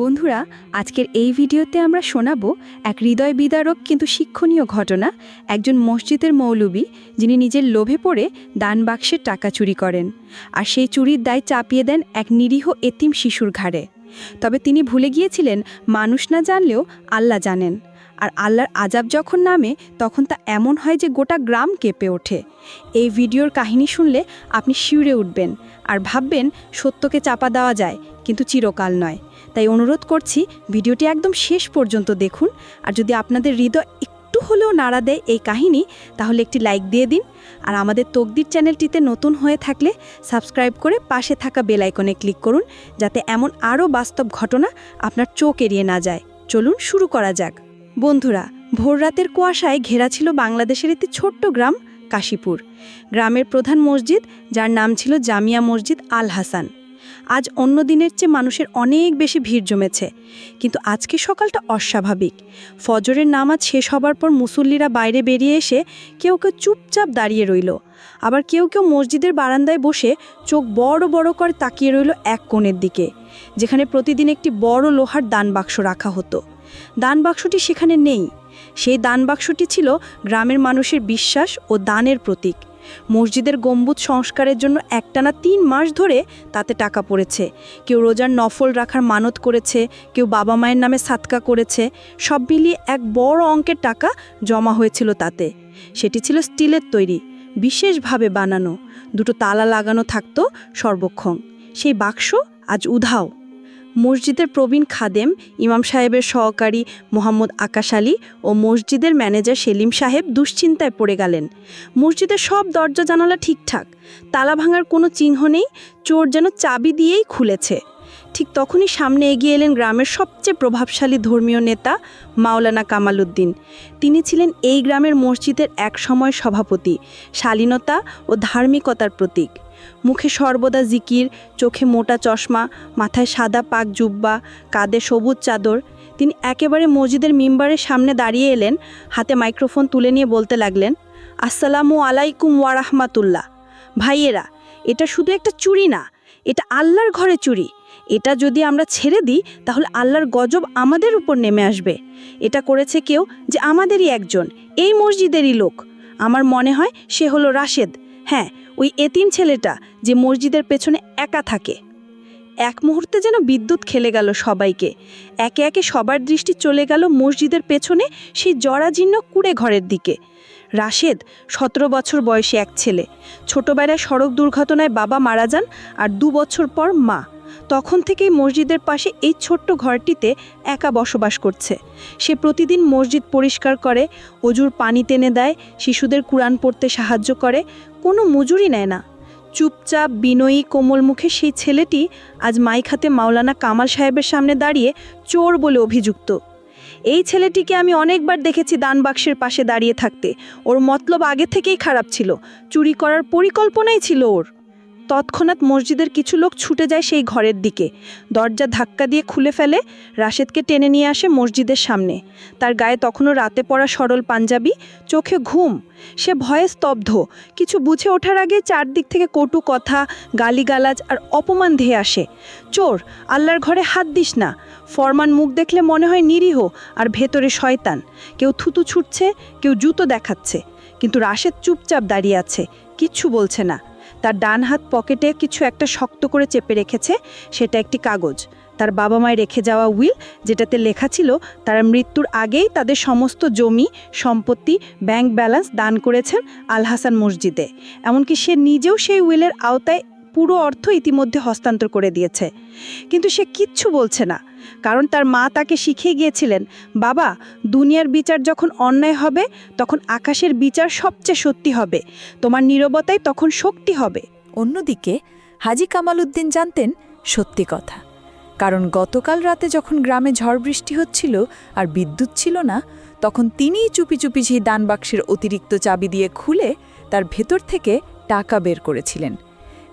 বন্ধুরা, আজকের এই ভিডিওতে আমরা শোনাবো এক হৃদয় বিদারক কিন্তু শিক্ষণীয় ঘটনা, একজন মসজিদের মৌলবী যিনি নিজের লোভে পড়ে দান বাক্সের টাকা চুরি করেন আর সেই চুরির দায় চাপিয়ে দেন এক নিরীহ এতিম শিশুর ঘাড়ে। তবে তিনি ভুলে গিয়েছিলেন, মানুষ না জানলেও আল্লাহ জানেন। আর আল্লাহর আজাব যখন নামে, তখন তা এমন হয় যে গোটা গ্রাম কেঁপে ওঠে। এই ভিডিওর কাহিনী শুনলে আপনি শিউরে উঠবেন আর ভাববেন, সত্যকে চাপা দেওয়া যায়, কিন্তু চিরকাল নয়। তাই অনুরোধ করছি ভিডিওটি একদম শেষ পর্যন্ত দেখুন। আর যদি আপনাদের হৃদয় একটু হলেও নাড়া দেয় এই কাহিনী, তাহলে একটি লাইক দিয়ে দিন। আর আমাদের তকদির চ্যানেলটিতে নতুন হয়ে থাকলে সাবস্ক্রাইব করে পাশে থাকা বেল আইকনে ক্লিক করুন, যাতে এমন আরও বাস্তব ঘটনা আপনার চোখ এড়িয়ে না যায়। চলুন শুরু করা যাক। বন্ধুরা ভোররাতের কুয়াশায় ঘেরা ছিল বাংলাদেশের একটি ছোট্ট গ্রাম, কাশীপুর। গ্রামের প্রধান মসজিদ, যার নাম ছিল জামিয়া মসজিদ আল হাসান। আজ অন্য দিনের চেয়ে মানুষের অনেক বেশি ভিড় জমেছে। কিন্তু আজকে সকালটা অস্বাভাবিক। ফজরের নামাজ শেষ হবার পর মুসল্লিরা বাইরে বেরিয়ে এসে কেউ কেউ চুপচাপ দাঁড়িয়ে রইল। আবার কেউ কেউ মসজিদের বারান্দায় বসে চোখ বড় বড় করে তাকিয়ে রইল এক কোণের দিকে, যেখানে প্রতিদিন একটি বড় লোহার দান বাক্স রাখা হতো। দান বাক্সটি সেখানে নেই। সেই দান বাক্সটি ছিল গ্রামের মানুষের বিশ্বাস ও দানের প্রতীক। মসজিদের গম্বুজ সংস্কারের জন্য একটানা তিন মাস ধরে তাতে টাকা পড়েছে। কেউ রোজার নফল রাখার মানত করেছে, কেউ বাবা মায়ের নামে সাতকা করেছে, সব মিলিয়ে এক বড় অঙ্কের টাকা জমা হয়েছিল তাতে। সেটি ছিল স্টিলের তৈরি, বিশেষভাবে বানানো। দুটো তালা লাগানো থাকতো সর্বক্ষণ। সেই বাক্স আজ উধাও। মসজিদের প্রবীণ খাদেম, ইমাম সাহেবের সহকারী মোহাম্মদ আকাশ আলী ও মসজিদের ম্যানেজার সেলিম সাহেব দুশ্চিন্তায় পড়ে গেলেন। মসজিদের সব দরজা জানালা ঠিকঠাক, তালা ভাঙার কোনো চিহ্ন নেই, চোর যেন চাবি দিয়েই খুলেছে। ঠিক তখনই সামনে এগিয়ে এলেন গ্রামের সবচেয়ে প্রভাবশালী ধর্মীয় নেতা মাওলানা কামাল উদ্দিন তিনি ছিলেন এই গ্রামের মসজিদের এক সময় সভাপতি, শালীনতা ও ধার্মিকতার প্রতীক। মুখে সর্বদা জিকির, চোখে মোটা চশমা, মাথায় সাদা পাক জুব্বা, কাঁধে সবুজ চাদর। তিনি একেবারে মসজিদের মিম্বারের সামনে দাঁড়িয়ে এলেন, হাতে মাইক্রোফোন তুলে নিয়ে বলতে লাগলেন, আসসালামু আলাইকুম ওয়ারাহমাতুল্লাহ ভাইয়েরা, এটা শুধু একটা চুরি না, এটা আল্লাহর ঘরে চুরি। এটা যদি আমরা ছেড়ে দিই, তাহলে আল্লাহর গজব আমাদের উপর নেমে আসবে। এটা করেছে কেউ যে আমাদেরই একজন, এই মসজিদেরই লোক। আমার মনে হয় সে হলো রাশেদ। হ্যাঁ ওই এতিম ছেলেটা যে মসজিদের পেছনে একা থাকে। এক মুহূর্তে যেন বিদ্যুৎ খেলে গেল সবাইকে। একে একে সবার দৃষ্টি চলে গেল মসজিদের পেছনে সেই জরাজীর্ণ কুড়ে ঘরের দিকে। রাশেদ, সতেরো বছর বয়সে এক ছেলে। ছোটবেলায় সড়ক দুর্ঘটনায় বাবা মারা যান আর দু বছর পর মা। তখন থেকেই মসজিদের পাশে এই ছোট্ট ঘরটিতে একা বসবাস করছে। সে প্রতিদিন মসজিদ পরিষ্কার করে, অজুর পানি টেনে দেয়, শিশুদের কুরআন পড়তে সাহায্য করে, কোনো মজুরি নেয় না। চুপচাপ, বিনয়ী, কোমল মুখে সেই ছেলেটি আজ মাইখাতে মাওলানা কামাল সাহেবের সামনে দাঁড়িয়ে চোর বলে অভিযুক্ত। এই ছেলেটিকে আমি অনেকবার দেখেছি দান বাক্সের পাশে দাঁড়িয়ে থাকতে। ওর মতলব আগে থেকেই খারাপ ছিল। চুরি করার পরিকল্পনাই ছিল ওর। তৎক্ষণাৎ মসজিদের কিছু লোক ছুটে যায় সেই ঘরের দিকে। দরজা ধাক্কা দিয়ে খুলে ফেলে, রাশেদকে টেনে নিয়ে আসে মসজিদের সামনে। তার গায়ে তখনও রাতে পড়া সরল পাঞ্জাবি, চোখে ঘুম। সে ভয়ে স্তব্ধ। কিছু বুঝে ওঠার আগে চারদিক থেকে কটু কথা, গালিগালাজ আর অপমান ধেয়ে আসে। চোর, আল্লাহর ঘরে হাত দিস না। ফরমান মুখ দেখলে মনে হয় নিরীহ আর ভেতরে শয়তান। কেউ থুতু ছুটছে, কেউ জুতো দেখাচ্ছে। কিন্তু রাশেদ চুপচাপ দাঁড়িয়ে আছে, কিচ্ছু বলছে না। তার ডান হাত পকেটে কিছু একটা শক্ত করে চেপে রেখেছে, সেটা একটি কাগজ। তার বাবা মায় রেখে যাওয়া উইল, যেটাতে লেখা ছিল, তারা মৃত্যুর আগেই তাদের সমস্ত জমি, সম্পত্তি, ব্যাংক ব্যালেন্স দান করেছেন আল হাসান মসজিদে। এমনকি সে নিজেও সেই উইলের আওতায় পুরো অর্থ ইতিমধ্যে হস্তান্তর করে দিয়েছে। কিন্তু সে কিচ্ছু বলছে না। কারণ তার মা তাকে শিখিয়ে গিয়েছিলেন, বাবা, দুনিয়ার বিচার যখন অন্যায় হবে, তখন আকাশের বিচার সবচেয়ে সত্যি হবে। তোমার নীরবতাই তখন শক্তি হবে। অন্যদিকে, হাজি কামাল উদ্দিন জানতেন সত্যি কথা। কারণ গতকাল রাতে যখন গ্রামে ঝড় বৃষ্টি হচ্ছিল আর বিদ্যুৎ ছিল না, তখন তিনিই চুপি চুপি সেই দান বাক্সের অতিরিক্ত চাবি দিয়ে খুলে তার ভেতর থেকে টাকা বের করেছিলেন।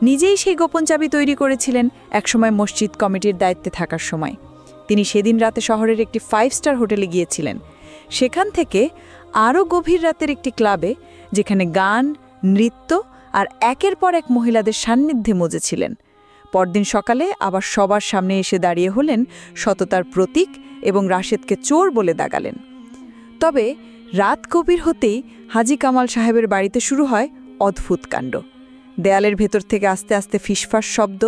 নিজেই সেই গোপন চাবি তৈরি করেছিলেন একসময় মসজিদ কমিটির দায়িত্বে থাকার সময়। তিনি সেদিন রাতে শহরের একটি ফাইভ স্টার হোটেলে গিয়েছিলেন। সেখান থেকে আরও গভীর রাতের একটি ক্লাবে, যেখানে গান, নৃত্য আর একের পর এক মহিলাদের সান্নিধ্যে মজেছিলেন। পরদিন সকালে আবার সবার সামনে এসে দাঁড়িয়ে হলেন সততার প্রতীক এবং রাশেদকে চোর বলে দাগালেন। তবে রাত গভীর হতেই হাজি কামাল সাহেবের বাড়িতে শুরু হয় অদ্ভুত কাণ্ড। দেয়ালের ভেতর থেকে আস্তে আস্তে ফিসফাস শব্দ,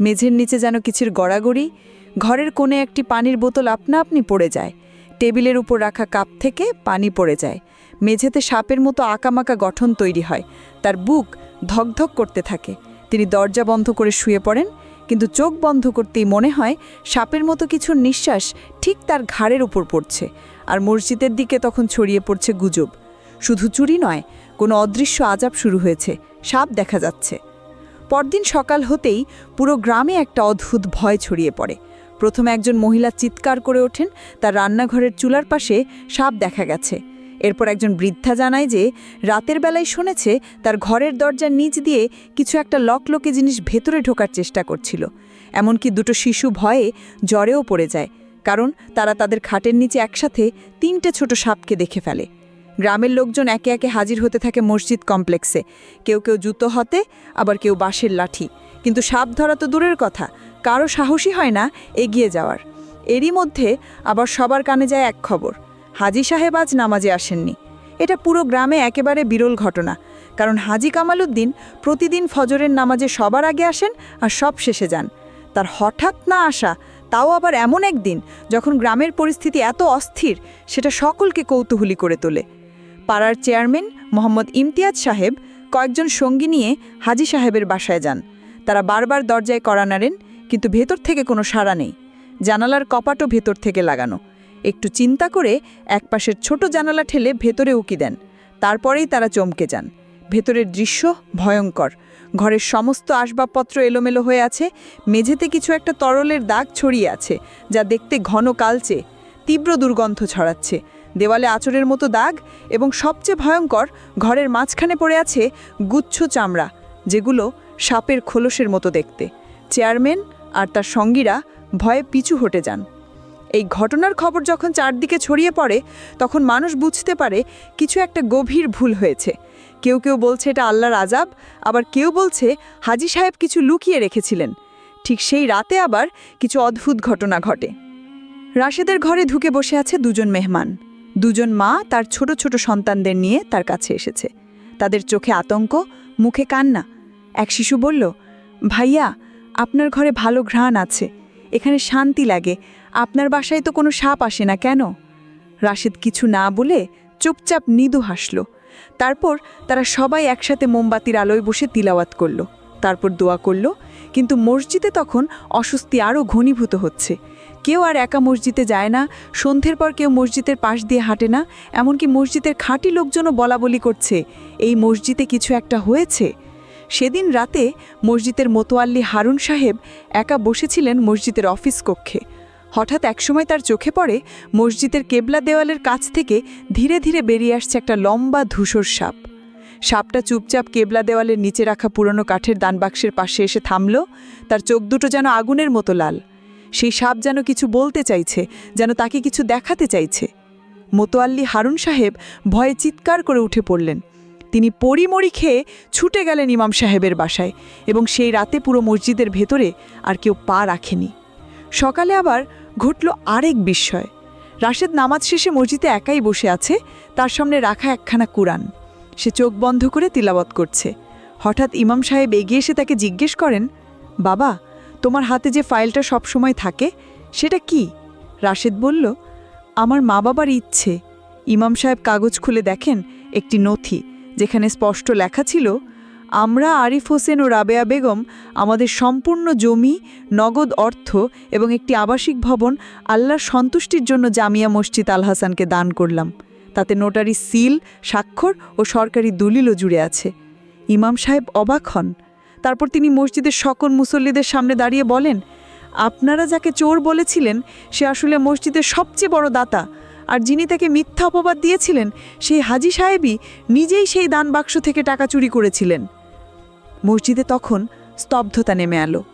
মেঝের নিচে যেন কিছুর গড়াগড়ি ঘরের কোণে একটি পানির বোতল আপনা আপনি পড়ে যায়। টেবিলের উপর রাখা কাপ থেকে পানি পড়ে যায়। মেঝেতে সাপের মতো আঁকামাকা গঠন তৈরি হয়। তার বুক ধকধক করতে থাকে। তিনি দরজা বন্ধ করে শুয়ে পড়েন, কিন্তু চোখ বন্ধ করতেই মনে হয় সাপের মতো কিছুর নিঃশ্বাস ঠিক তার ঘাড়ের উপর পড়ছে আর মসজিদের দিকে তখন ছড়িয়ে পড়ছে গুজব। শুধু চুরি নয়, কোনো অদৃশ্য আজাব শুরু হয়েছে, সাপ দেখা যাচ্ছে। পরদিন সকাল হতেই পুরো গ্রামে একটা অদ্ভুত ভয় ছড়িয়ে পড়ে। প্রথমে একজন মহিলা চিৎকার করে ওঠেন, তার রান্নাঘরের চুলার পাশে সাপ দেখা গেছে। এরপর একজন বৃদ্ধা জানায় যে, রাতের বেলায় শুনেছে তার ঘরের দরজার নিচ দিয়ে কিছু একটা লকলকে জিনিস ভেতরে ঢোকার চেষ্টা করছিল। এমনকি দুটো শিশু ভয়ে জ্বরেও পড়ে যায়, কারণ তারা তাদের খাটের নিচে একসাথে তিনটে ছোট সাপকে দেখে ফেলে। গ্রামের লোকজন একে একে হাজির হতে থাকে মসজিদ কমপ্লেক্সে। কেউ কেউ জুতো হতে, আবার কেউ বাঁশের লাঠি। কিন্তু সাপ ধরা তো দূরের কথা। কারও সাহসী হয় না এগিয়ে যাওয়ার। এরই মধ্যে আবার সবার কানে যায় এক খবর, হাজি সাহেব আজ নামাজে আসেননি। এটা পুরো গ্রামে একেবারে বিরল ঘটনা, কারণ হাজি কামালউদ্দিন প্রতিদিন ফজরের নামাজে সবার আগে আসেন আর সব শেষে যান। তার হঠাৎ না আসা, তাও আবার এমন একদিন যখন গ্রামের পরিস্থিতি এত অস্থির, সেটা সকলকে কৌতূহলী করে তোলে। পাড়ার চেয়ারম্যান মোহাম্মদ ইমতিয়াজ সাহেব কয়েকজন সঙ্গী নিয়ে হাজি সাহেবের বাসায় যান। তারা বারবার দরজায় কড়া নাড়েন কিন্তু ভেতর থেকে কোনো সাড়া নেই। জানালার কপাটও ভেতর থেকে লাগানো। একটু চিন্তা করে একপাশের ছোট জানালা ঠেলে ভেতরে উকি দেন। তারপরেই তারা চমকে যান। ভেতরের দৃশ্য ভয়ঙ্কর। ঘরের সমস্ত আসবাবপত্র এলোমেলো হয়ে আছে। মেঝেতে কিছু একটা তরলের দাগ ছড়িয়ে আছে, যা দেখতে ঘন কালচে, তীব্র দুর্গন্ধ ছড়াচ্ছে। দেওয়ালে আচরের মতো দাগ এবং সবচেয়ে ভয়ঙ্কর, ঘরের মাঝখানে পড়ে আছে গুচ্ছ চামড়া, যেগুলো সাপের খোলসের মতো দেখতে। চেয়ারম্যান আর তার সঙ্গীরা ভয়ে পিছু হটে যান। এই ঘটনার খবর যখন চারদিকে ছড়িয়ে পড়ে, তখন মানুষ বুঝতে পারে কিছু একটা গভীর ভুল হয়েছে। কেউ কেউ বলছে এটা আল্লাহর আজাব আবার কেউ বলছে হাজি সাহেব কিছু লুকিয়ে রেখেছিলেন। ঠিক সেই রাতে আবার কিছু অদ্ভুত ঘটনা ঘটে। রাশেদের ঘরে ঢুকে বসে আছে দুজন মেহমান। দুজন মা তার ছোট ছোট সন্তানদের নিয়ে তার কাছে এসেছে। তাদের চোখে আতঙ্ক, মুখে কান্না। এক শিশু বলল, ভাইয়া আপনার ঘরে ভালো ঘ্রাণ আছে, এখানে শান্তি লাগে, আপনার বাসায় তো কোনো সাপ আসে না কেন? রাশেদ কিছু না বলে চুপচাপ মৃদু হাসল। তারপর তারা সবাই একসাথে মোমবাতির আলোয় বসে তিলাওয়াত করল। তারপর দোয়া করল, কিন্তু মসজিদে তখন অস্বস্তি আরও ঘনীভূত হচ্ছে। কেউ আর একা মসজিদে যায় না, সন্ধ্যের পর কেউ মসজিদের পাশ দিয়ে হাঁটে না, এমনকি মসজিদের খাঁটি লোকজনও বলা বলি করছে, এই মসজিদে কিছু একটা হয়েছে? সেদিন রাতে মসজিদের মোতোয়াল্লি হারুন সাহেব একা বসেছিলেন মসজিদের অফিস কক্ষে। হঠাৎ একসময় তার চোখে পড়ে মসজিদের কেবলা দেওয়ালের কাছ থেকে ধীরে ধীরে বেরিয়ে আসছে একটা লম্বা ধূসর সাপ। সাপটা চুপচাপ কেবলা দেওয়ালের নিচে রাখা পুরনো কাঠের দানবাক্সের পাশে এসে থামল, তার চোখ দুটো যেন আগুনের মতো লাল। সেই সাপ যেন কিছু বলতে চাইছে, যেন তাকে কিছু দেখাতে চাইছে। মোতোয়াল্লি হারুন সাহেব ভয়ে চিৎকার করে উঠে পড়লেন। তিনি পরিমরি খেয়ে ছুটে গেলেন ইমাম সাহেবের বাসায় এবং সেই রাতে পুরো মসজিদের ভেতরে আর কেউ পা রাখেনি। সকালে আবার ঘটল আরেক বিস্ময়। রাশেদ নামাজ শেষে মসজিদে একাই বসে আছে, তার সামনে রাখা একখানা কুরআন। সে চোখ বন্ধ করে তিলাবত করছে। হঠাৎ ইমাম সাহেব এগিয়ে এসে তাকে জিজ্ঞেস করেন, বাবা, তোমার হাতে যে ফাইলটা সব সময় থাকে, সেটা কি? রাশেদ বলল, আমার মা বাবার ইচ্ছে। ইমাম সাহেব কাগজ খুলে দেখেন একটি নথি যেখানে স্পষ্ট লেখা ছিল, আমরা আরিফ হোসেন ও রাবেয়া বেগম, আমাদের সম্পূর্ণ জমি, নগদ অর্থ এবং একটি আবাসিক ভবন আল্লাহর সন্তুষ্টির জন্য জামিয়া মসজিদ আল হাসানকে দান করলাম। তাতে নোটারি সিল, স্বাক্ষর ও সরকারি দলিলও জুড়ে আছে। ইমাম সাহেব অবাক হন। তারপর তিনি মসজিদের সকল মুসল্লিদের সামনে দাঁড়িয়ে বলেন, আপনারা যাকে চোর বলেছিলেন, সে আসলে মসজিদের সবচেয়ে বড় দাতা। আর যিনি তাকে মিথ্যা অপবাদ দিয়েছিলেন, সেই হাজি সাহেবই নিজেই সেই দান বাক্স থেকে টাকা চুরি করেছিলেন। মসজিদে তখন স্তব্ধতা নেমে এলো।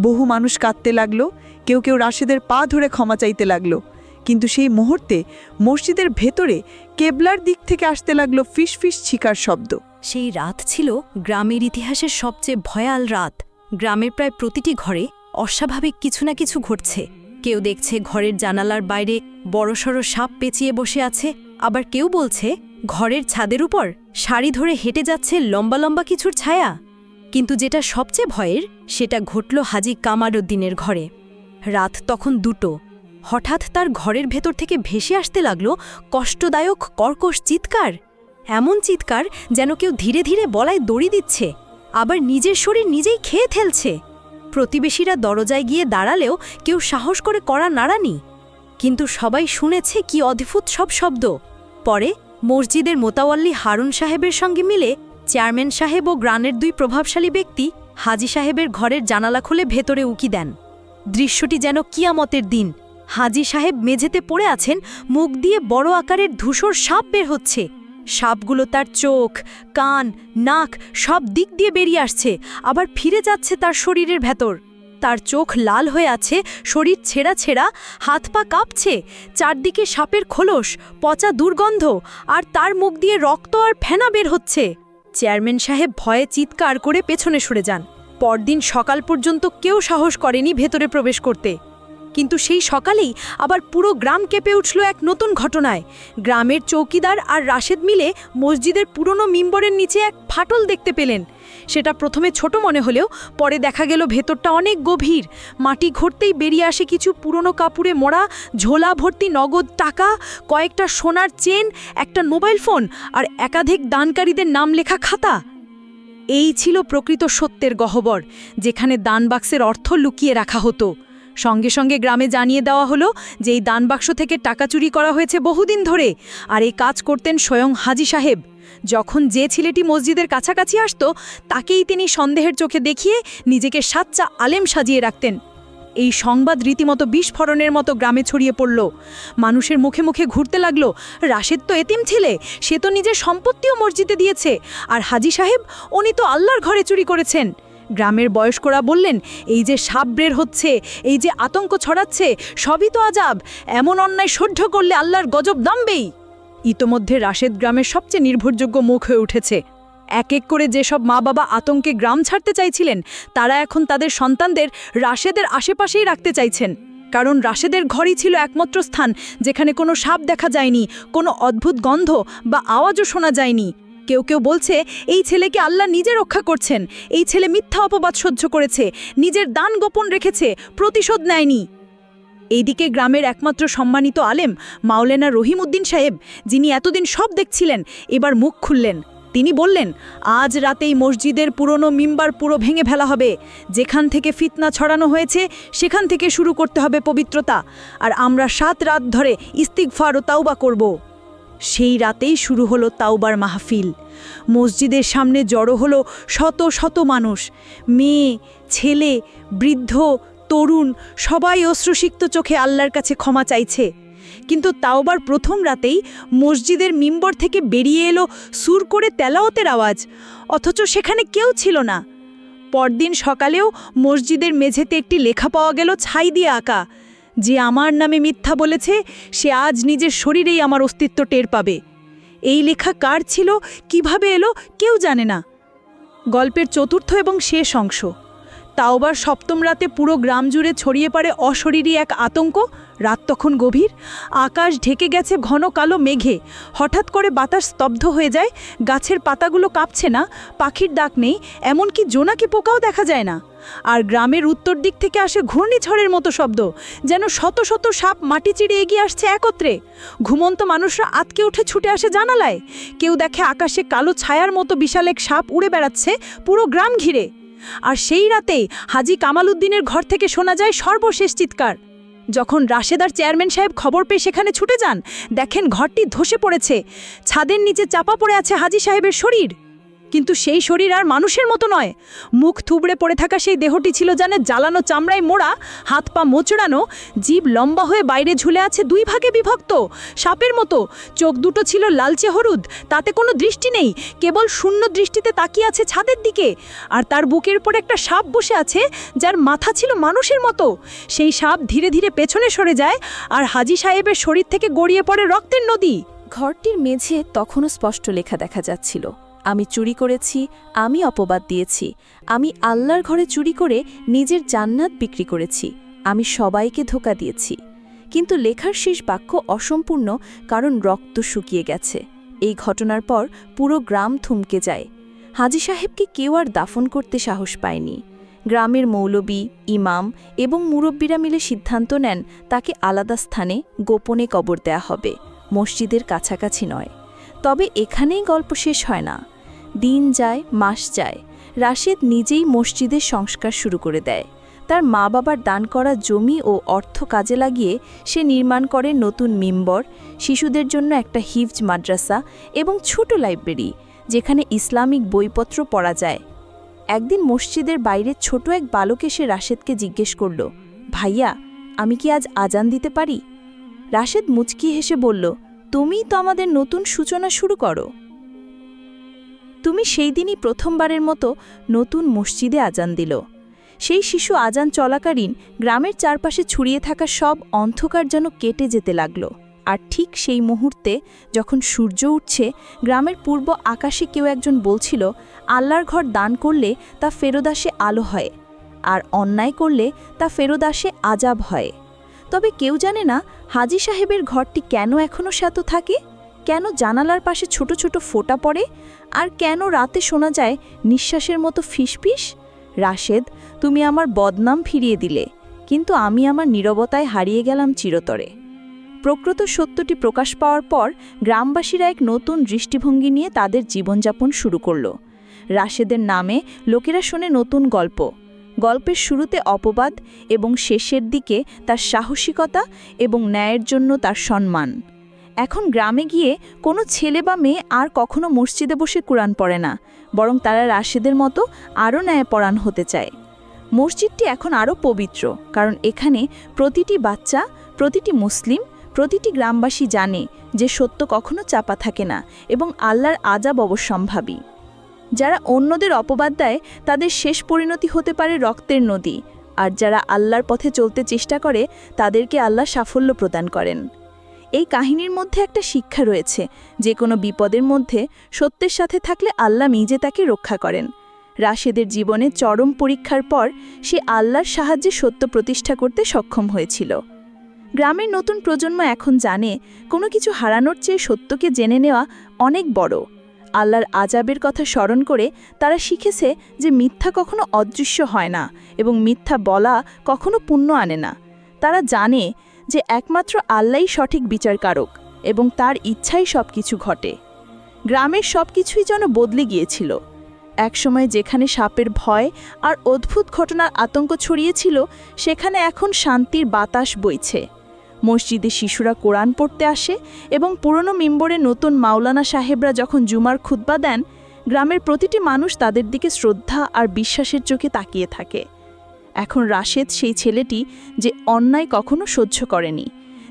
বহু মানুষ কাঁদতে লাগল, কেউ কেউ রাশেদের পা ধরে ক্ষমা চাইতে লাগল। কিন্তু সেই মুহূর্তে মসজিদের ভেতরে কেবলার দিক থেকে আসতে লাগল ফিস ফিস ছিকার শব্দ। সেই রাত ছিল গ্রামের ইতিহাসের সবচেয়ে ভয়াল রাত। গ্রামের প্রায় প্রতিটি ঘরে অস্বাভাবিক কিছু না কিছু ঘটছে। কেউ দেখছে ঘরের জানালার বাইরে বড়সড় সাপ পেঁচিয়ে বসে আছে, আবার কেউ বলছে ঘরের ছাদের উপর শাড়ি ধরে হেঁটে যাচ্ছে লম্বা লম্বা কিছুর ছায়া। কিন্তু যেটা সবচেয়ে ভয়ের, সেটা ঘটল হাজি কামারুদ্দিনের ঘরে। রাত তখন দুটো। হঠাৎ তার ঘরের ভেতর থেকে ভেসে আসতে লাগল কষ্টদায়ক, কর্কশ চিৎকার। এমন চিৎকার যেন কেউ ধীরে ধীরে বলায় দড়ি দিচ্ছে, আবার নিজের শরীর নিজেই খেয়ে ফেলছে। প্রতিবেশীরা দরজায় গিয়ে দাঁড়ালেও কেউ সাহস করে করা নাড়ানি। কিন্তু সবাই শুনেছে কি অদ্ভুত সব শব্দ। পরে মসজিদের মোতাওয়াল্লি হারুন সাহেবের সঙ্গে মিলে চেয়ারম্যান সাহেব ও গ্রানের দুই প্রভাবশালী ব্যক্তি হাজি সাহেবের ঘরের জানালা খুলে ভেতরে উকি দেন। দৃশ্যটি যেন কিয়ামতের দিন। হাজি সাহেব মেঝেতে পড়ে আছেন, মুখ দিয়ে বড় আকারের ধূসর সাপ বের হচ্ছে। সাপগুলো তার চোখ, কান, নাক সব দিক দিয়ে বেরিয়ে আসছে, আবার ফিরে যাচ্ছে তার শরীরের ভেতর। তার চোখ লাল হয়ে আছে, শরীর ছেঁড়া ছেঁড়া, হাত পা কাঁপছে, চারদিকে সাপের খোলস, পচা দুর্গন্ধ, আর তার মুখ দিয়ে রক্ত আর ফেনা বের হচ্ছে। চেয়ারম্যান সাহেব ভয়ে চিৎকার করে পেছনে সরে যান। পরদিন সকাল পর্যন্ত কেউ সাহস করেনি ভেতরে প্রবেশ করতে। কিন্তু সেই সকালেই আবার পুরো গ্রাম কেঁপে উঠল এক নতুন ঘটনায়। গ্রামের চৌকিদার আর রাশেদ মিলে মসজিদের পুরনো মিম্বরের নিচে এক ফাটল দেখতে পেলেন। সেটা প্রথমে ছোট মনে হলেও পরে দেখা গেল ভেতরটা অনেক গভীর। মাটি ঘরতেই বেরিয়ে আসে কিছু পুরনো কাপড়ে মোড়া, ঝোলা ভর্তি নগদ টাকা, কয়েকটা সোনার চেন, একটা মোবাইল ফোন আর একাধিক দানকারীদের নাম লেখা খাতা। এই ছিল প্রকৃত সত্যের গহ্বর, যেখানে দানবাক্সের অর্থ লুকিয়ে রাখা হতো। সঙ্গে সঙ্গে গ্রামে জানিয়ে দেওয়া হলো যে এই দানবাক্স থেকে টাকা চুরি করা হয়েছে বহুদিন ধরে আর এই কাজ করতেন স্বয়ং হাজি সাহেব। যখন যে ছেলেটি মসজিদের কাছাকাছি আসতো, তাকেই তিনি সন্দেহের চোখে দেখিয়ে নিজেকে সাচ্চা আলেম সাজিয়ে রাখতেন। এই সংবাদ রীতিমতো বিস্ফোরণের মতো গ্রামে ছড়িয়ে পড়ল। মানুষের মুখে মুখে ঘুরতে লাগল, রাশেদ তো এতিম ছেলে, সে তো নিজের সম্পত্তিও মসজিদে দিয়েছে, আর হাজি সাহেব, উনি তো আল্লাহর ঘরে চুরি করেছেন। গ্রামের বয়স্করা বললেন, এই যে সাপ বের হচ্ছে, এই যে আতঙ্ক ছড়াচ্ছে, সবই তো আজাব। এমন অন্যায় সহ্য করলে আল্লাহর গজব দামবেই ইতোমধ্যে রাশেদ গ্রামের সবচেয়ে নির্ভরযোগ্য মুখ হয়ে উঠেছে। এক এক করে যেসব মা বাবা আতঙ্কে গ্রাম ছাড়তে চাইছিলেন, তারা এখন তাদের সন্তানদের রাশেদের আশেপাশেই রাখতে চাইছেন। কারণ রাশেদের ঘরই ছিল একমাত্র স্থান, যেখানে কোনো সাপ দেখা যায়নি, কোনো অদ্ভুত গন্ধ বা আওয়াজও শোনা যায়নি। কেউ কেউ বলছে, এই ছেলেকে আল্লাহ নিজে রক্ষা করছেন। এই ছেলে মিথ্যা অপবাদ সহ্য করেছে, নিজের দান গোপন রেখেছে, প্রতিশোধ নেয়নি। এইদিকে গ্রামের একমাত্র সম্মানিত আলেম, মাওলেনা রহিম উদ্দিন সাহেব, যিনি এতদিন সব দেখছিলেন, এবার মুখ খুললেন। তিনি বললেন, আজ রাতেই মসজিদের পুরনো মিম্বার পুরো ভেঙে ফেলা হবে। যেখান থেকে ফিতনা ছড়ানো হয়েছে, সেখান থেকে শুরু করতে হবে পবিত্রতা। আর আমরা সাত রাত ধরে ইস্তিগফার ও তাওবা করব। সেই রাতেই শুরু হলো তাওবার মাহফিল। মসজিদের সামনে জড়ো হলো শত শত মানুষ। মেয়ে, ছেলে, বৃদ্ধ, তরুণ, সবাই অশ্রুসিক্ত চোখে আল্লাহর কাছে ক্ষমা চাইছে। কিন্তু তাওবার প্রথম রাতেই মসজিদের মিম্বর থেকে বেরিয়ে এলো সুর করে তেলাওতের আওয়াজ, অথচ সেখানে কেউ ছিল না। পরদিন সকালেও মসজিদের মেঝেতে একটি লেখা পাওয়া গেল ছাই দিয়ে আঁকা। যে আমার নামে মিথ্যা বলেছে, সে আজ নিজের শরীরেই আমার অস্তিত্ব টের পাবে। এই লেখা কার ছিল, কীভাবে এলো, কেউ জানে না। গল্পের চতুর্থ এবং শেষ অংশ। তাওবার সপ্তম রাতে পুরো গ্রাম জুড়ে ছড়িয়ে পড়ে অশরীরী এক আতঙ্ক। রাত তখন গভীর। আকাশ ঢেকে গেছে ঘন কালো মেঘে। হঠাৎ করে বাতাস স্তব্ধ হয়ে যায়। গাছের পাতাগুলো কাঁপছে না। পাখির ডাক নেই। এমনকি জোনাকি পোকাও দেখা যায় না। আর গ্রামের উত্তর দিক থেকে আসে ঘূর্ণিঝড়ের মতো শব্দ, যেন শত শত সাপ মাটি চিড়ে এগিয়ে আসছে একত্রে। ঘুমন্ত মানুষরা আতকে উঠে ছুটে আসে জানালায়। কেউ দেখে আকাশে কালো ছায়ার মতো বিশাল এক সাপ উড়ে বেড়াচ্ছে পুরো গ্রাম ঘিরে। আর সেই রাতেই হাজি কামাল উদ্দিনের ঘর থেকে শোনা যায় সর্বশেষ চিৎকার। যখন রাশেদার চেয়ারম্যান সাহেব খবর পেয়ে সেখানে ছুটে যান, দেখেন ঘরটি ধসে পড়েছে। ছাদের নিচে চাপা পড়ে আছে হাজি সাহেবের শরীর। কিন্তু সেই শরীর আর মানুষের মতো নয়। মুখ থুবড়ে পড়ে থাকা সেই দেহটি ছিল জানে জ্বালানো চামড়ায় মোড়া, হাত পা মোচড়ানো, জীব লম্বা হয়ে বাইরে ঝুলে আছে দুই ভাগে বিভক্ত। সাপের মতো, চোখ দুটো ছিল লালচে হলুদ, তাতে কোনো দৃষ্টি নেই, কেবল শূন্য দৃষ্টিতে তাকিয়ে আছে ছাদের দিকে। আর তার বুকের উপর একটা সাপ বসে আছে, যার মাথা ছিল মানুষের মতো। সেই সাপ ধীরে ধীরে পেছনে সরে যায়, আর হাজি সাহেবের শরীর থেকে গড়িয়ে পড়ে রক্তের নদী। ঘরটির মেঝে তখনও স্পষ্ট লেখা দেখা যাচ্ছিল। আমি চুরি করেছি, আমি অপবাদ দিয়েছি, আমি আল্লাহর ঘরে চুরি করে নিজের জান্নাত বিক্রি করেছি, আমি সবাইকে ধোকা দিয়েছি। কিন্তু লেখার শেষ বাক্য অসম্পূর্ণ, কারণ রক্ত শুকিয়ে গেছে। এই ঘটনার পর পুরো গ্রাম থমকে যায়। হাজি সাহেবকে কেউ আর দাফন করতে সাহস পায়নি। গ্রামের মৌলবী, ইমাম এবং মুরব্বীরা মিলে সিদ্ধান্ত নেন, তাকে আলাদা স্থানে গোপনে কবর দেয়া হবে। মসজিদের কাছাকাছি নয়। তবে এখানেই গল্প শেষ হয় না। দিন যায়, মাস যায়। রাশেদ নিজেই মসজিদের সংস্কার শুরু করে দেয়। তার মা বাবার দান করা জমি ও অর্থ কাজে লাগিয়ে সে নির্মাণ করে নতুন মিম্বর, শিশুদের জন্য একটা হিফজ মাদ্রাসা এবং ছোট লাইব্রেরি, যেখানে ইসলামিক বইপত্র পড়া যায়। একদিন মসজিদের বাইরে ছোট এক বালক এসে রাশেদকে জিজ্ঞেস করল, ভাইয়া, আমি কি আজ আজান দিতে পারি? রাশেদ মুচকি হেসে বলল তুমিই তো আমাদের নতুন সূচনা শুরু করো। তুমি সেই দিনই প্রথমবারের মতো নতুন মসজিদে আজান দিল। সেই শিশু আজান চলাকালীন গ্রামের চারপাশে ছড়িয়ে থাকা সব অন্ধকার যেন কেটে যেতে লাগল। আর ঠিক সেই মুহূর্তে যখন সূর্য উঠছে, গ্রামের পূর্ব আকাশে কেউ একজন বলছিল, আল্লাহর ঘর দান করলে তা ফেরোদাসে আলো হয়, আর অন্যায় করলে তা ফেরোদাসে আজাব হয়। তবে কেউ জানে না হাজি সাহেবের ঘরটি কেন এখনও শ্যাত থাকে? কেন জানালার পাশে ছোট ছোট ফোঁটা পড়ে? আর কেন রাতে শোনা যায় নিঃশ্বাসের মতো ফিসফিস? রাশেদ, তুমি আমার বদনাম ফিরিয়ে দিলে, কিন্তু আমি আমার নীরবতায় হারিয়ে গেলাম চিরতরে। প্রকৃত সত্যটি প্রকাশ পাওয়ার পর গ্রামবাসীরা এক নতুন দৃষ্টিভঙ্গি নিয়ে তাদের জীবনযাপন শুরু করল। রাশেদের নামে লোকেরা শোনে নতুন গল্প। গল্পের শুরুতে অপবাদ এবং শেষের দিকে তার সাহসিকতা এবং ন্যায়ের জন্য তার সম্মান। এখন গ্রামে গিয়ে কোনো ছেলে বা মেয়ে আর কখনো মসজিদে বসে কোরআন পড়ে না, বরং তারা রাশেদের মতো আরও ন্যায় ন্যায়পরাণ হতে চায়। মসজিদটি এখন আরও পবিত্র, কারণ এখানে প্রতিটি বাচ্চা, প্রতিটি মুসলিম, প্রতিটি গ্রামবাসী জানে যে সত্য কখনো চাপা থাকে না এবং আল্লাহর আজাব অবশ্যম্ভাবী। যারা অন্যদের অপবাদ দেয়, তাদের শেষ পরিণতি হতে পারে রক্তের নদী। আর যারা আল্লাহর পথে চলতে চেষ্টা করে, তাদেরকে আল্লাহ সাফল্য প্রদান করেন। এই কাহিনীর মধ্যে একটা শিক্ষা রয়েছে, যে কোনো বিপদের মধ্যে সত্যের সাথে থাকলে আল্লাহ নিজে তাকে রক্ষা করেন। রাশেদের জীবনে চরম পরীক্ষার পর সে আল্লাহর সাহায্যে সত্য প্রতিষ্ঠা করতে সক্ষম হয়েছিল। গ্রামের নতুন প্রজন্ম এখন জানে, কোনো কিছু হারানোর চেয়ে সত্যকে জেনে নেওয়া অনেক বড়। আল্লাহর আজাবের কথা স্মরণ করে তারা শিখেছে যে মিথ্যা কখনো অদৃশ্য হয় না এবং মিথ্যা বলা কখনো পুণ্য আনে না। তারা জানে যে একমাত্র আল্লাহই সঠিক বিচারকারক এবং তার ইচ্ছাই সব কিছু ঘটে। গ্রামের সব কিছুই যেন বদলে গিয়েছিল। একসময় যেখানে সাপের ভয় আর অদ্ভুত ঘটনার আতঙ্ক ছড়িয়েছিল, সেখানে এখন শান্তির বাতাস বইছে। মসজিদে শিশুরা কোরআন পড়তে আসে এবং পুরনো মিম্বরে নতুন মাওলানা সাহেবরা যখন জুমার খুতবা দেন, গ্রামের প্রতিটি মানুষ তাদের দিকে শ্রদ্ধা আর বিশ্বাসের চোখে তাকিয়ে থাকে। এখন রাশেদ সেই ছেলেটি যে অন্যায় কখনো সহ্য করেনি,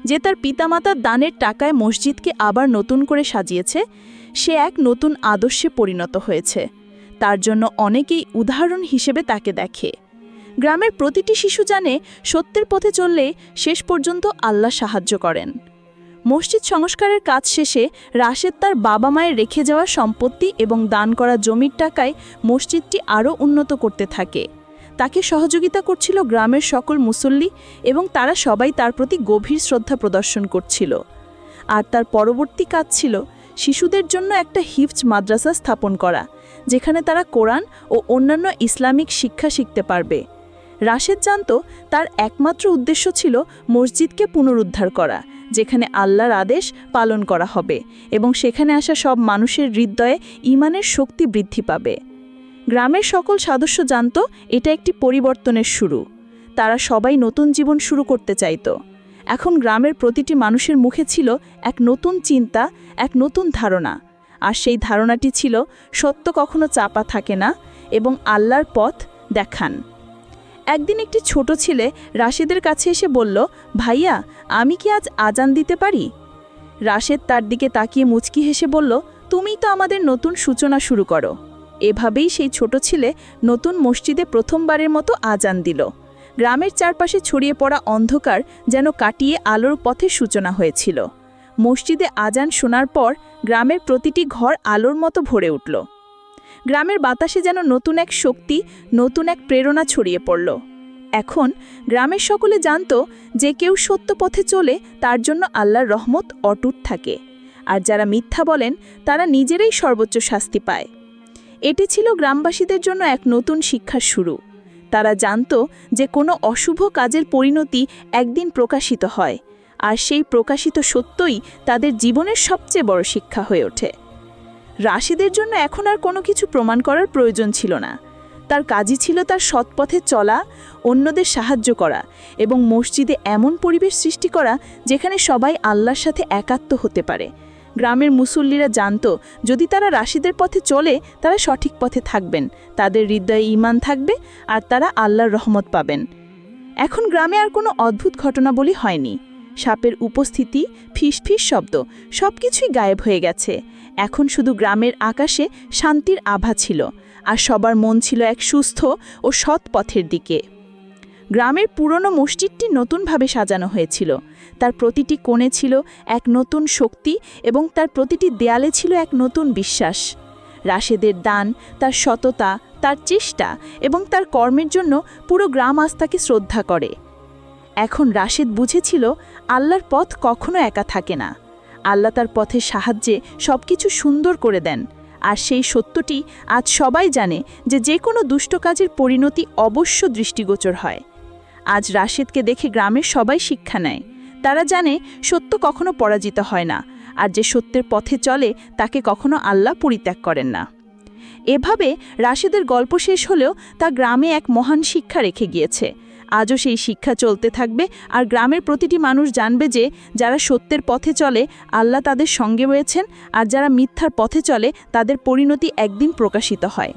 যে তার পিতামাতার দানের টাকায় মসজিদকে আবার নতুন করে সাজিয়েছে, সে এক নতুন আদর্শে পরিণত হয়েছে। তার জন্য অনেকেই উদাহরণ হিসেবে তাকে দেখে। গ্রামের প্রতিটি শিশু জানে সত্যের পথে চললে শেষ পর্যন্ত আল্লাহ সাহায্য করেন। মসজিদ সংস্কারের কাজ শেষে রাশেদ তার বাবা মায়ের রেখে যাওয়া সম্পত্তি এবং দান করা জমির টাকায় মসজিদটি আরও উন্নত করতে থাকে। তাকে সহযোগিতা করছিল গ্রামের সকল মুসল্লি এবং তারা সবাই তার প্রতি গভীর শ্রদ্ধা প্রদর্শন করছিল। আর তার পরবর্তী কাজ ছিল শিশুদের জন্য একটা হিফজ মাদ্রাসা স্থাপন করা, যেখানে তারা কোরআন ও অন্যান্য ইসলামিক শিক্ষা শিখতে পারবে। রাশেদ জানত তার একমাত্র উদ্দেশ্য ছিল মসজিদকে পুনরুদ্ধার করা, যেখানে আল্লাহর আদেশ পালন করা হবে এবং সেখানে আসা সব মানুষের হৃদয়ে ইমানের শক্তি বৃদ্ধি পাবে। গ্রামের সকল সদস্য জানত এটা একটি পরিবর্তনের শুরু। তারা সবাই নতুন জীবন শুরু করতে চাইত। এখন গ্রামের প্রতিটি মানুষের মুখে ছিল এক নতুন চিন্তা, এক নতুন ধারণা। আর সেই ধারণাটি ছিল, সত্য কখনো চাপা থাকে না এবং আল্লাহর পথ দেখান। একদিন একটি ছোট ছেলে রাশেদের কাছে এসে বলল, ভাইয়া, আমি কি আজ আজান দিতে পারি? রাশেদ তার দিকে তাকিয়ে মুচকি হেসে বলল, তুমিই তো আমাদের নতুন সূচনা শুরু করো। এভাবেই সেই ছোট ছেলে নতুন মসজিদে প্রথমবারের মতো আজান দিল। গ্রামের চারপাশে ছড়িয়ে পড়া অন্ধকার যেন কাটিয়ে আলোর পথে সূচনা হয়েছিল। মসজিদে আজান শোনার পর গ্রামের প্রতিটি ঘর আলোর মতো ভরে উঠল। গ্রামের বাতাসে যেন নতুন এক শক্তি, নতুন এক প্রেরণা ছড়িয়ে পড়ল। এখন গ্রামের সকলে জানত যে কেউ সত্য পথে চলে, তার জন্য আল্লাহর রহমত অটুট থাকে। আর যারা মিথ্যা বলেন, তারা নিজেরাই সর্বোচ্চ শাস্তি পায়। এটি ছিল গ্রামবাসীদের জন্য এক নতুন শিক্ষার শুরু। তারা জানত যে কোনো অশুভ কাজের পরিণতি একদিন প্রকাশিত হয়। আর সেই প্রকাশিত সত্যই তাদের জীবনের সবচেয়ে বড় শিক্ষা হয়ে ওঠে। রাশিদের জন্য এখন আর কোনো কিছু প্রমাণ করার প্রয়োজন ছিল না। তার কাজই ছিল তার সৎপথে চলা, অন্যদের সাহায্য করা এবং মসজিদে এমন পরিবেশ সৃষ্টি করা যেখানে সবাই আল্লাহর সাথে একাত্ম হতে পারে। গ্রামের মুসল্লিরা জানত, যদি তারা রাশিদের পথে চলে, তারা সঠিক পথে থাকবেন, তাদের হৃদয়ে ঈমান থাকবে আর তারা আল্লাহর রহমত পাবেন। এখন গ্রামে আর কোনো অদ্ভুত ঘটনা বলি হয়নি। সাপের উপস্থিতি ফিস ফিস শব্দ সব কিছুই গায়েব হয়ে গেছে। এখন শুধু গ্রামের আকাশে শান্তির আভা ছিল, আর সবার মন ছিল এক সুস্থ ও সৎ পথের দিকে। গ্রামের পুরনো মসজিদটি নতুনভাবে সাজানো হয়েছিল। তার প্রতিটি কোণে ছিল এক নতুন শক্তি এবং তার প্রতিটি দেয়ালে ছিল এক নতুন বিশ্বাস। রাশেদের দান, তার সততা, তার চেষ্টা এবং তার কর্মের জন্য পুরো গ্রাম আজ তাকে শ্রদ্ধা করে। এখন রাশেদ বুঝেছিল আল্লাহর পথ কখনো একা থাকে না। আল্লাহ তার পথের সাহায্যে সব কিছু সুন্দর করে দেন। আর সেই সত্যটি আজ সবাই জানে যে যে কোনো দুষ্ট কাজের পরিণতি অবশ্য দৃষ্টিগোচর হয়। আজ রাশেদকে দেখে গ্রামের সবাই শিক্ষা নেয়। তারা জানে সত্য কখনো পরাজিত হয় না, আর যে সত্যের পথে চলে তাকে কখনো আল্লাহ পরিত্যাগ করেন না। এভাবে রাশেদের গল্প শেষ হলেও তা গ্রামে এক মহান শিক্ষা রেখে গিয়েছে। আজও সেই শিক্ষা চলতে থাকবে। আর গ্রামের প্রতিটি মানুষ জানবে যে, যারা সত্যের পথে চলে, আল্লাহ তাদের সঙ্গে রয়েছেন। আর যারা মিথ্যার পথে চলে, তাদের পরিণতি একদিন প্রকাশিত হয়।